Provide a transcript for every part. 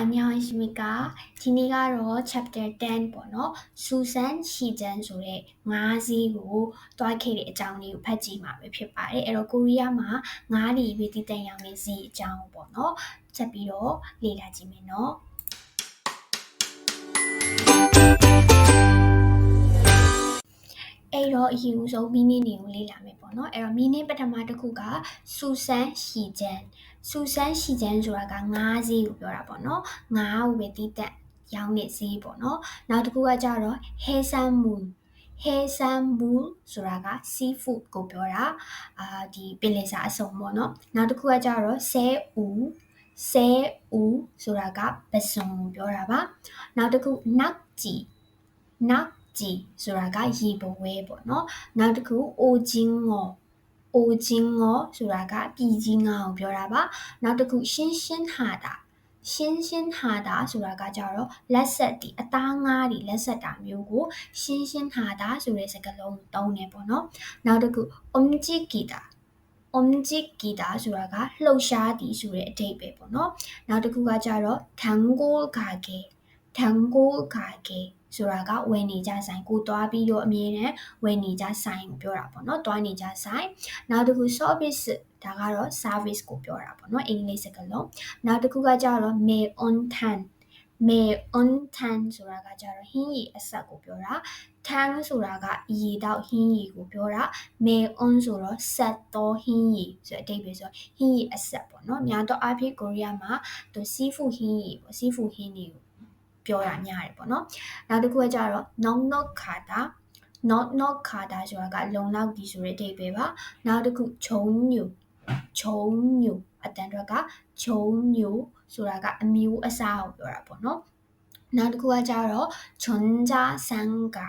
အညောင်ရှိမီကဒီနေ့ကတော့ chapter 10ပေါ့နော်စူဆန်ရှီဂျန်ဆိုတဲ့ငါးစီးကိုတွားခဲ့တဲ့အကြောင်းလေးကိုဖတ်ကြည့်မှာပဲဖြစ်ပါတယ်အဲ့တော့ကိုရီးယားမှာငါးလီဝေတီတန်ရောင်တဲ့စီးအကြောင်းပေါ့နော်ချက်ပြီးတော့လေ့လာကြည့်မယ်နော် အဲ့တော့အရင်ဦးဆုံးမီနင်းတွေကိုလေ့လာမယ်ပေါ့နော်အဲ့တော့မီနင်းပထမတစ်ခုကစူဆန်ရှီဂျန်စူဆန်ရှီဂျန်ဆိုတာကငါးဈေးကိုပြောတာပေါ့နော်ငါးကိုပဲတီးတက်ရောင်းတဲ့ဈေးပေါ့နော်နောက်တစ်ခုကကြတော့ဟဲဆန်မူဟဲဆန်မူဆိုတာက seafood ကိုပြောတာအာဒီပင်လယ်စာအစုံပေါ့နော်နောက်တစ်ခုကကြတော့ဆဲဦးဆဲဦးဆိုတာကပစုံကိုပြောတာပါနောက်တစ်ခုနောက်ကြည်နော က်ကြည်ဆိုတာကရေပဝဲပေါ့နော်နောက်တစ်ခုအိုဂျင်းငေါ်အိုဂျင်းငေါ်ဆိုတာကပြည်ကြီးငါကိုပြောတာပါနောက်တစ်ခုရှင်းရှင်းဟာတာရှင်းရှင်းဟာတာဆိုတာကကြတော့လက်ဆက်ဒီအသားငါးဒီလက်ဆက်တာမျိုးကိုရှင်းရှင်းဟာတာဆိုတဲ့စကားလုံးသုံးတယ်ပေါ့နော်နောက်တစ်ခု omjigita omjigita ဆိုတာကလှုပ်ရှားသည်ဆိုတဲ့အဓိပ္ပာယ်ပေါ့နော်နောက်တစ်ခုကကြတော့ tangol kage tangol kage ဆိုတာကဝယ်နေကြဆိုင်ကိုတွားပြီးတော့အမြဲတမ်းဝယ်နေကြဆိုင်ကိုပြောတာပေါ့နော်တွားနေကြဆိုင်နောက်တစ်ခု service ဒါကတော့ service ကိုပြောတာပေါ့နော်အင်္ဂလိပ်စကားလုံးနောက်တစ်ခုကကြတော့ may on tan may on tan ဆိုတာကကြတော့ဟင်းရီအဆက်ကိုပြောတာ tan ဆိုတာကရေတောက်ဟင်းရီကိုပြောတာ may on ဆိုတော့ဆက်တော့ဟင်းရီဆိုတဲ့အဓိပ္ပာယ်ဆိုဟင်းရီအဆက်ပေါ့နော်များတော့အဖြစ်ကိုရီးယားမှာသူ seafood ဟင်းရီပေါ့ seafood ဟင်းရီကို ပြောတာများတယ်ပေါ့နော်နောက်တစ်ခုကကြတော့ knock knock ခါတာ not not ခါတာဆိုတာကလုံလောက်ဒီဆိုတဲ့အဓိပ္ပာယ်ပါနောက်တစ်ခုခြုံညူခြုံညူအတန်တော့ကခြုံညူဆိုတာကအမျိုးအစားကိုပြောတာပေါ့နော်နောက်တစ်ခုကကြတော့ဂျွန်ဂျာဆန်ကာ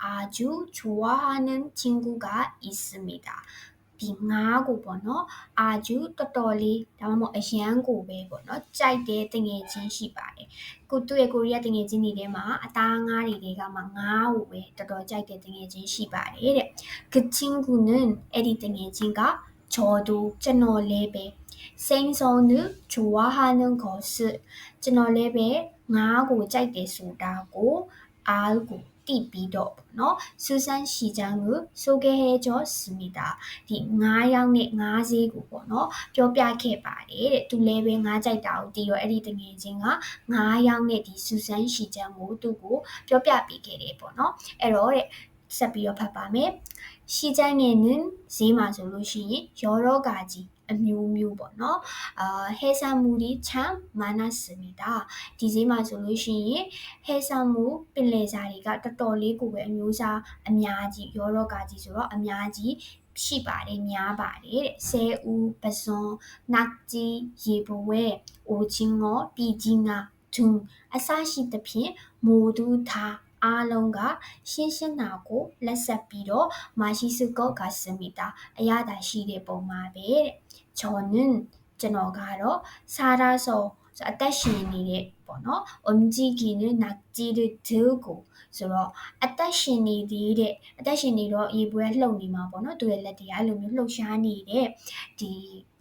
아주좋아하는친구가있습니다ဒီငါးကိုပေါ့နော်အာဂျူတော်တော်လေးဒါမှမဟုတ်အရန်ကိုပဲပေါ့နော်ကြိုက်တဲ့တငယ်ချင်းရှိပါတယ်ကိုသူ့ရဲ့ကိုရီးယားတငယ်ချင်းတွေထဲမှာအသားငါးတွေတွေကမှငါးကိုပဲတော်တော်ကြိုက်တဲ့တငယ်ချင်းရှိပါတယ်တဲ့ကချင်းကူနန်အဲ့ဒီတငယ်ချင်းက저도ကျွန်တော်လည်းပဲ생선을좋아하는것을ကျွန်တော်လည်းပဲငါးကိုကြိုက်တယ်ဆိုတာကို အားကိုတိပြီးတော့ပေါ့နော်စူဆန်ရှီချန်ကိုဆိုခဲ့ဟဲကျော်စမီတာဒီ9ရောက်နဲ့9ဈေးကိုပေါ့နော်ပြောပြခဲ့ပါတယ်တဲ့သူလည်းပဲ9ကြိုက်တာကိုတီးရောအဲ့ဒီတငယ်ချင်းက9ရောက်နဲ့ဒီစူဆန်ရှီချန်ကိုသူ့ကိုပြောပြပေးခဲ့တယ်ပေါ့နော်အဲ့တော့တဲ့ဆက်ပြီးတော့ဖတ်ပါမယ်ရှီချန်ငယ်နင်းဈေးမှာဆိုလို့ရှိရင်ရောရောကာကြီး အမျိုးမျိုးပေါ့နော်အာဟဲဆန်မူဒီချမ်မာနစမီတာဒီဈေးမှာဆိုလို့ရှိရင်ဟဲဆန်မူပင်လယ်စာတွေကတော်တော်လေးကိုပဲအမျိုးစားအများကြီးရောရောကာကြီးဆိုတော့အများကြီးရှိပါတယ်များပါတယ်တဲ့ဆဲဦးပစွန်နက်ကြီးရေဘဝဲအိုချင်းငေါပြည်ကြီးငါဒွန်းအစရှိသဖြင့်မိုဒူသား အားလုံးကရှင်းရှင်းနာကိုလက်ဆက်ပြီးတော့မာရှိစုကောကစမီတာအရသာရှိတဲ့ပုံပါပဲတဲ့။ဂျော်နန်ကျွန်တော်ကတော့စာရာဆိုဆိုအသက်ရှင်နေတဲ့ပေါ့နော်။ umjigine nakjiru dugo ဆိုတော့အသက်ရှင်နေသေးတဲ့အသက်ရှင်နေတော့ရေပွဲလှုပ်နေမှာပေါ့နော်။သူရဲ့လက်တွေကအဲ့လိုမျိုးလှုပ်ရှားနေတဲ့ဒီ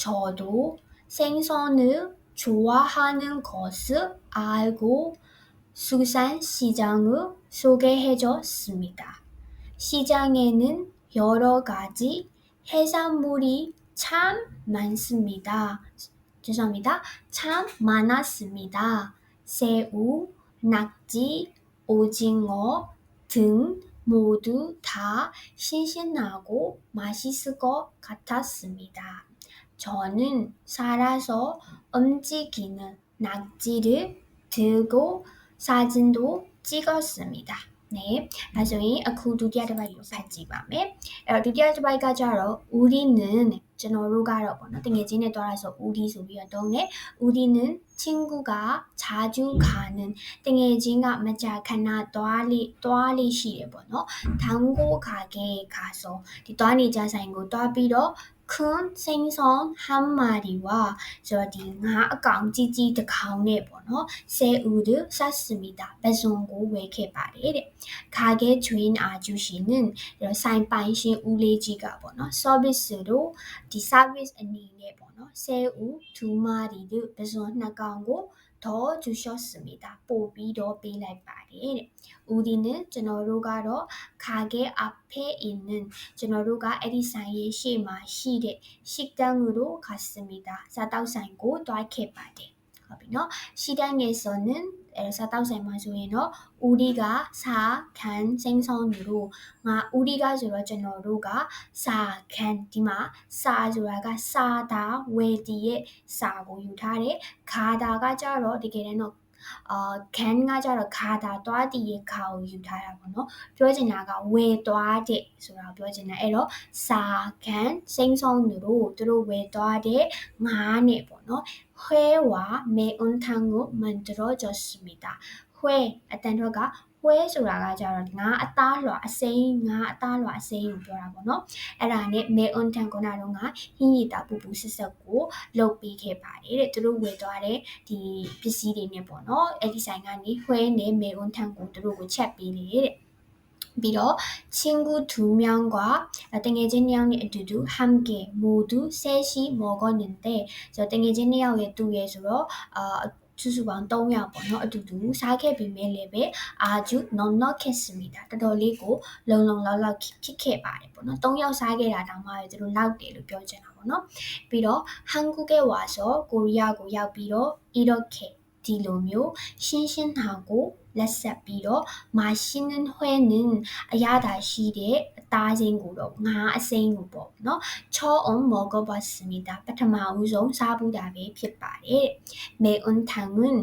저도 생선을 좋아하는 것을 알고 수산시장을 소개해줬습니다. 시장에는 여러 가지 해산물이 참 많습니다. 죄송합니다. 참 많았습니다. 새우, 낙지, 오징어 등 모두 다 신선하고 맛있을 것 같았습니다. 저는 살아서 움직이는 낙지를 들고 사진도 찍었습니다. 네, 나중에 그 루디아르바이로 살지밤에 루디아르바이가 어, 저러 우리는 저노로 가라고는 등예진에 따라서 우리 소리였던데 우리는 친구가 자주 가는 등예진가 마자카나 또아리 또아리 시에보노 당고 가게에 가서 또아리 자사인고 또아비로 큰 생선 한 마리와 저디 나아강 찌찌 가운데 번호 새우를 샀습니다. 배송고 왜게 바래 가게 주인 아저씨는 사인반신 우레지가 번호 서비스로 디 서비스 안니네 번호 새우 두 마리를 배송 나가고 더 주셨습니다. 뽑이 더 빼လိုက်ပါတယ်။ 우리는 ကျွန်တော်တို့ကတော့ 가게 앞에 있는 ကျွန်တော်တို့ကအဲ့ဒီဆိုင်ရဲ့ရှေ့မှာရှိတဲ့ 식당으로 갔습니다. စားတောက်ဆိုင်ကိုတွားခဲ့ပါတယ်။ဟုတ်ပြီနော်။ 식당에서는 အဲစားတောက်ဆိုင်မှာဆိုရင်တော့ဦးဒီကစာခန်စိမ့်ဆောင်တို့ငါဦးဒီကဆိုတော့ကျွန်တော်တို့ကစာခန်ဒီမှာစာဆိုတာကစာတာဝေတီရဲ့စာကိုယူထားတယ်ခါတာကကြတော့တကယ်တမ်းတော့ အာခန်းကကြတော့ခါတာသွားတည်ရခါကိုယူထားတာပေါ့နော်ပြောချင်တာကဝယ်သွားတဲ့ဆိုတာပြောချင်တာအဲ့တော့စာခန်းစိမ့်ဆောင်သူတို့သူတို့ဝယ်သွားတဲ့ငါးနဲ့ပေါ့နော်ဟွဲဝါမေအွန်ထန်ကိုမန်တရောဂျော့စမီတာခွဲအတန်တော့က ပွဲဆိုတာကကြတော့ငါအသားလွှာအစိမ်းငါအသားလွှာအစိမ်းကိုပြောတာပေါ့နော်အဲ့ဒါနဲ့မေအွန်တန်ကောနာတို့ကဟင်းရည်တာပူပူဆက်ဆက်ကိုလုပ်ပေးခဲ့ပါတယ်တဲ့သူတို့ဝယ်သွားတဲ့ဒီပစ္စည်းတွေနဲ့ပေါ့နော်အဲ့ဒီဆိုင်ကနေဖွဲနဲ့မေအွန်တန်ကိုသူတို့ကိုချက်ပေးလေတဲ့ပြီးတော့ချင်းကူသူမြောင်းကွာတငယ်ချင်းနှစ်ယောက်နဲ့အတူတူဟမ်ကေမိုဒူဆဲရှိမော်ဂွန်နင်တဲ့ဆိုတော့တငယ်ချင်းနှစ်ယောက်ရဲ့သူရဲ့ဆိုတော့အာ စုစုပေါင်း3ယောက်ပေါ့နော်အတူတူစားခဲ့ပြီးမဲ့လည်းပဲအာဂျူနော်နော်ခင်စမီတာတော်တော်လေးကိုလုံလုံလောက်လောက်ဖြစ်ခဲ့ပါတယ်ပေါ့နော်3ယောက်စားခဲ့တာတောင်မှသူတို့လောက်တယ်လို့ပြောချင်တာပေါ့နော်ပြီးတော့ဟန်ကူကဲဝါဆိုကိုရီးယားကိုရောက်ပြီးတော့အီရော့ခဲဒီလိုမျိုးရှင်းရှင်းတာကိုလက်ဆက်ပြီးတော့မာရှင်းနဟွဲနင်အရသာရှိတဲ့ အသားချင်းကိုတော့ငါအစိမ်းကိုပေါ့နော်ချောအောင်မောကဘစမီတာပထမဦးဆုံးစားဘူးတာပဲဖြစ်ပါတယ်မေအွန်ထန်ငွန်း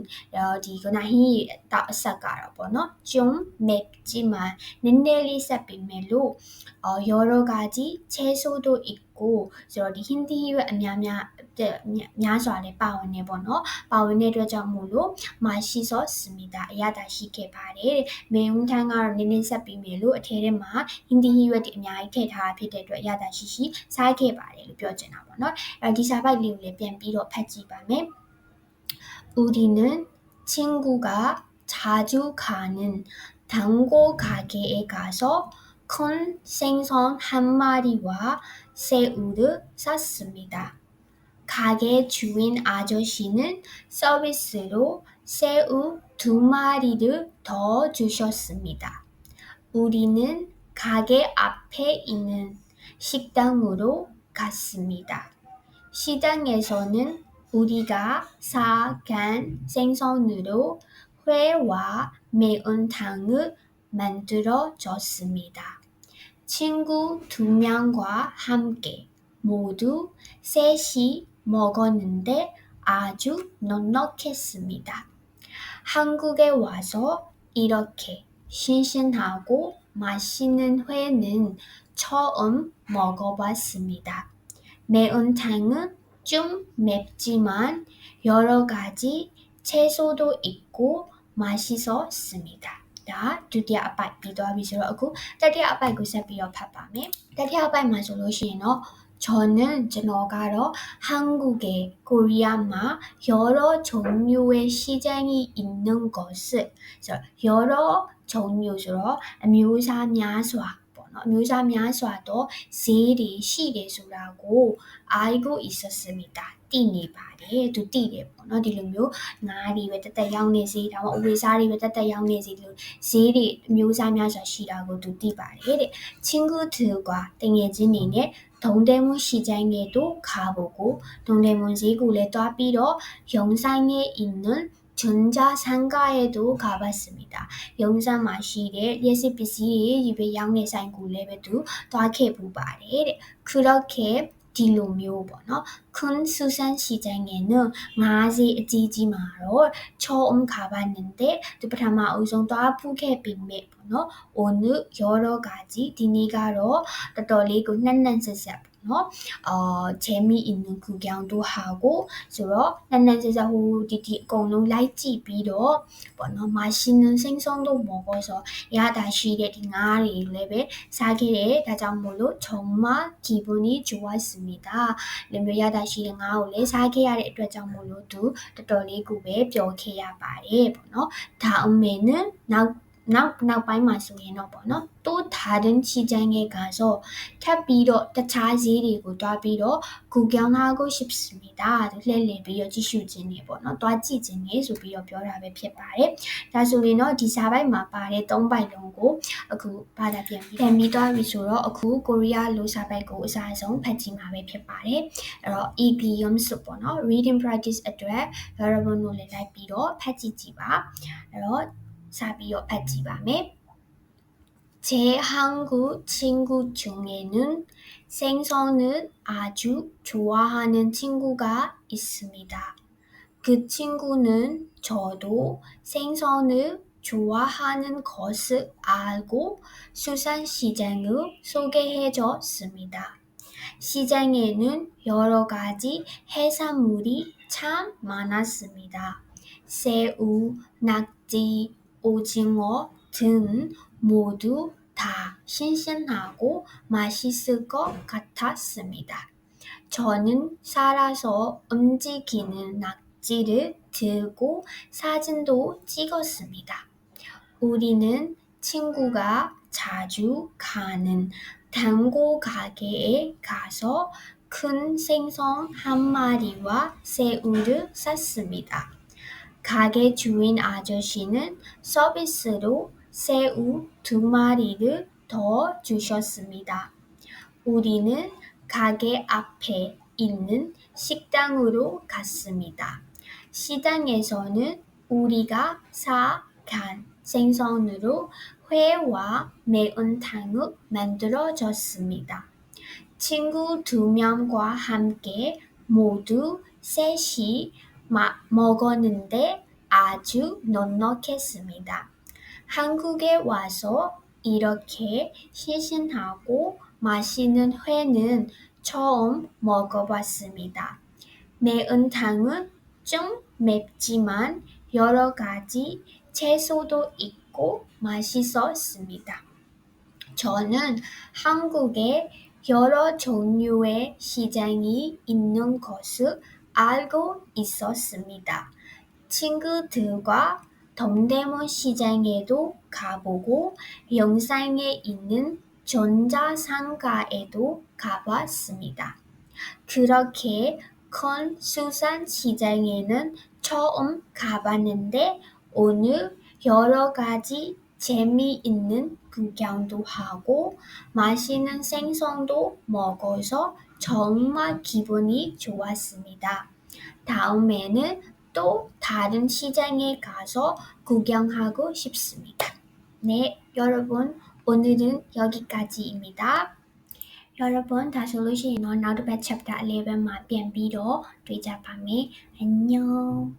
ဒီကနာဟီတာအဆက်ကတော့ပေါ့နော်ကျုံမက်ကြီးမှာနည်းနည်းလေးဆက်ပြီးမယ်လို့အော်ယောရောဂါကြီးချဲဆိုးတို့ 있고 ဆိုတော့ဒီဟင်းသီးရွက်အများများများစွာလည်းပါဝင်နေပေါ့နော်ပါဝင်တဲ့အတွက်ကြောင့်မို့လို့မရှိစောစမီတာအရသာရှိခဲ့ပါတယ်မင်းဦးထန်းကတော့နည်းနည်းဆက်ပြီးမယ်လို့အထဲထဲမှာဟင်းသီးရွက်တွေအများကြီးထည့်ထားဖြစ်တဲ့အတွက်အရသာရှိရှိစားခဲ့ပါတယ်လို့ပြောချင်တာပေါ့နော်အဲဒီစာပိုက်လေးကိုလည်းပြန်ပြီးတော့ဖတ်ကြည့်ပါမယ်우리는친구가자주가는당고가게에가서 큰 생선 한 마리와 새우를 샀습니다 가게 주인 아저씨는 서비스로 새우 두 마리를 더 주셨습니다. 우리는 가게 앞에 있는 식당으로 갔습니다. 시장에서는 우리가 사간 생선으로 회와 매운탕을 만들어 줬습니다. 친구 두 명과 함께 모두 셋이 먹었는데 아주 넉넉했습니다. 한국에 와서 이렇게 신선하고 맛있는 회는 처음 먹어봤습니다. 매운탕은 좀 맵지만 여러 가지 채소도 있고 맛있었습니다. ဒါဒုတိယအပိုက်ပြီးသွားပြီဆိုတော့အခုတတိယအပိုက်ကိုဆက်ပြီးတော့ဖတ်ပါမယ်တတိယအပိုက်မှာဆိုလို့ရှိရင်တော့ 저는 ကျွန်တော်ကတော့ 한국에 코리아마 여러 종류의 시장이 있는 것을 여러 종류로 묘사 အမျိုးအစားများစွာသောဈေးတွေရှိတယ်ဆိုတာကိုအာရီကိုအီဆစမီတာတည်နေပါတယ်သူတည်တယ်ပေါ့နော်ဒီလိုမျိုးငါးတွေပဲတက်တက်ရောင်းနေစေဒါမှအဝေးစားတွေပဲတက်တက်ရောင်းနေစေဒီလိုဈေးတွေအမျိုးအစားများစွာရှိတာကိုသူတည်ပါတယ်တဲ့ချင်းကူသူကတငယ်ချင်းနေနဲ့ဒုံတဲမွန်ရှိချိုင်းငယ်တို့ခါဖို့ကိုဒုံတဲမွန်ဈေးကိုလည်းတွားပြီးတော့ယုံဆိုင်ရဲ့အင်းနွန်း 전자상가에도 가봤습니 다. 영상 마시래 예시피시에 입에 양내산 굴레베도 더하게 보바래 그렇게 딜로 묘번호 큰 수산시장에는 마지 지지마로 처음 가봤는데 두파마 우선 더 아프게 빈매번호 오늘 여러 가지 디니가로 떠돌리고 난난스스 နှက်နှက်ဆက်ဆက်နော်အာချဲမီအင်းနကူကြောင်တို့ဟာကိုဆိုတော့နန်းနန်းစစဟိုဒီဒီအကုန်လုံးလိုက်ကြည့်ပြီးတော့ပေါ့နော်မာရှင်နစင်းဆုံးတို့မော်ကောဆိုရတာရှိတဲ့ဒီငါးတွေလည်းပဲစားခဲ့တယ်ဒါကြောင့်မို့လို့ဂျုံမဂျီဘူနီဂျိုဝိုက်စမီတာလည်းမျိုးရတာရှိတဲ့ငါးကိုလည်းစားခဲ့ရတဲ့အတွက်ကြောင့်မို့လို့သူတော်တော်လေးကိုပဲပျော်ခဲ့ရပါတယ်ပေါ့နော်ဒါအမေနဲ့နောက် နောက်နောက်ပိုင်းမှာဆိုရင်တော့ပေါ့နော်တိုးဒါဒင်းချီချန်ရဲ့ကဆိုထပ်ပြီးတော့တခြားဈေးတွေကိုတွားပြီးတော့ Google နာကိုရှိစမီတာလှည့်လည်ပြီးတော့ကြည့်ရှုခြင်းနေပေါ့နော်တွားကြည့်ခြင်းနေဆိုပြီးတော့ပြောတာပဲဖြစ်ပါတယ်ဒါဆိုရင်တော့ဒီစာပိုက်မှာပါတဲ့၃ပိုက်လုံးကိုအခုဘာသာပြန်ပြီးပြန်ပြီးတွားပြီဆိုတော့အခုကိုရီးယားလိုစာပိုက်ကိုအစားဆုံးဖတ်ကြည့်မှာပဲဖြစ်ပါတယ်အဲ့တော့ idioms ဆိုပေါ့နော် reading practice အတွက် variable ကိုလည်းလိုက်ပြီးတော့ဖတ်ကြည့်ကြည့်ပါအဲ့တော့ 사비요 받지밤에 제 한국 친구 중에는 생선을 아주 좋아하는 친구가 있습니다. 그 친구는 저도 생선을 좋아하는 것을 알고 수산시장을 소개해 줬습니다. 시장에는 여러 가지 해산물이 참 많았습니다. 새우, 낙지, 오징어 등 모두 다 신선하고 맛있을 것 같았습니다. 저는 살아서 움직이는 낙지를 들고 사진도 찍었습니다. 우리는 친구가 자주 가는 단고 가게에 가서 큰 생선 한 마리와 새우를 샀습니다. 가게 주인 아저씨는 서비스로 새우 두 마리를 더 주셨습니다. 우리는 가게 앞에 있는 식당으로 갔습니다. 시장에서는 우리가 사간 생선으로 회와 매운탕을 만들어 줬습니다. 친구 두 명과 함께 모두 셋이 먹었는데 아주 넉넉했습니다. 한국에 와서 이렇게 신선하고 맛있는 회는 처음 먹어봤습니다. 매운탕은 좀 맵지만 여러 가지 채소도 있고 맛있었습니다. 저는 한국에 여러 종류의 시장이 있는 것을 알고 있었습니다. 친구들과 동대문 시장에도 가보고 영상에 있는 전자상가에도 가봤습니다. 그렇게 큰 수산 시장에는 처음 가봤는데 오늘 여러 가지 재미있는 구경도 하고 맛있는 생선도 먹어서 정말 기분이 좋았습니다. 다음에는 또 다른 시장에 가서 구경하고 싶습니다. 네, 여러분, 오늘은 여기까지입니다. 여러분, 다솔루시노 나루베 챕터 11만 변비로 되자 밤에 안녕.